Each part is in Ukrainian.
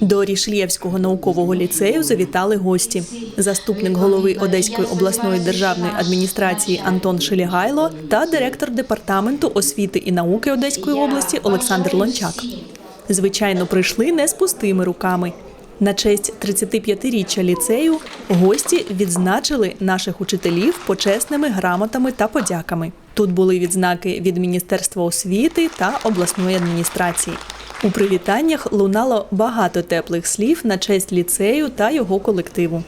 До Рішлєвського наукового ліцею завітали гості. Заступник голови Одеської обласної державної адміністрації Антон Шелігайло та директор департаменту освіти і науки Одеської області Олександр Лончак. Звичайно, прийшли не з пустими руками. На честь 35-річчя ліцею гості відзначили наших учителів почесними грамотами та подяками. Тут були відзнаки від Міністерства освіти та обласної адміністрації. У привітаннях лунало багато теплих слів на честь ліцею та його колективу.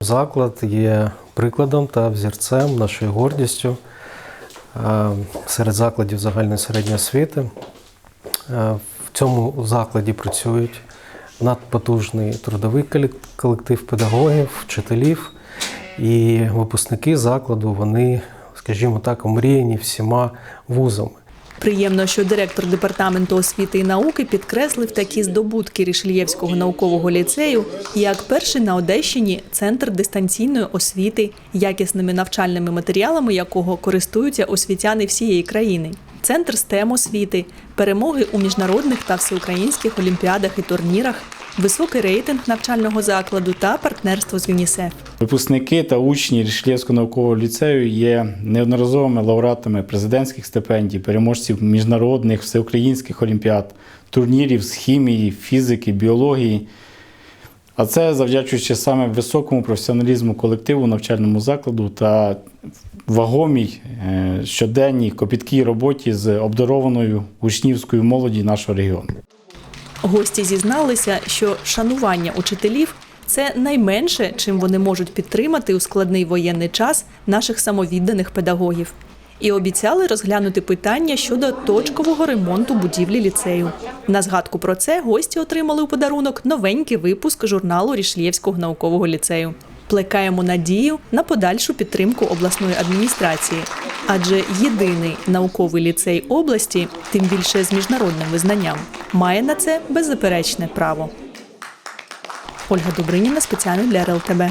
Заклад є прикладом та взірцем, нашою гордістю серед закладів загальної середньої освіти. В цьому закладі працюють надпотужний трудовий колектив педагогів, вчителів і випускники закладу. Вони, скажімо так, омріяні всіма вузами. Приємно, що директор департаменту освіти і науки підкреслив такі здобутки Рішельєвського наукового ліцею, як перший на Одещині центр дистанційної освіти, якісними навчальними матеріалами якого користуються освітяни всієї країни. Центр STEM освіти, перемоги у міжнародних та всеукраїнських олімпіадах і турнірах, високий рейтинг навчального закладу та партнерство з ЮНІСЕФ. Випускники та учні Рішлєвського наукового ліцею є неодноразовими лауреатами президентських стипендій, переможців міжнародних всеукраїнських олімпіад, турнірів з хімії, фізики, біології. А це завдячуючи саме високому професіоналізму колективу навчальному закладу та вагомій е, щоденній копіткій роботі з обдарованою учнівською молоді нашого регіону. Гості зізналися, що шанування учителів це найменше, чим вони можуть підтримати у складний воєнний час наших самовідданих педагогів. І обіцяли розглянути питання щодо точкового ремонту будівлі ліцею. На згадку про це гості отримали у подарунок новенький випуск журналу Рішлєвського наукового ліцею. Плекаємо надію на подальшу підтримку обласної адміністрації, адже єдиний науковий ліцей області, тим більше з міжнародним визнанням, має на це беззаперечне право. Ольга Добриніна спеціально для РЛТБ.